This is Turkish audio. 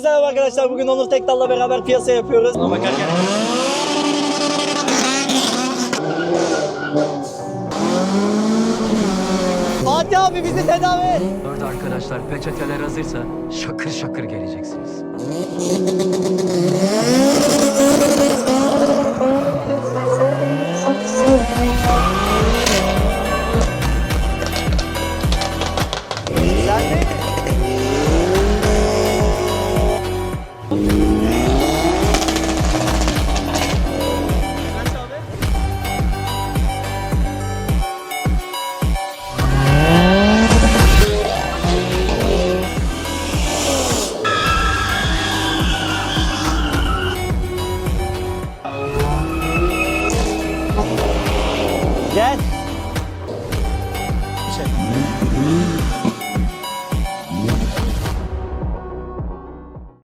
Herkese arkadaşlar. Bugün Onur Tekdal'la beraber piyasa yapıyoruz. Ama bakarken... Fatih abi bizi tedavi et. Orada arkadaşlar peçeteler hazırsa şakır şakır geleceksiniz. Sen neydin? Dad! Check.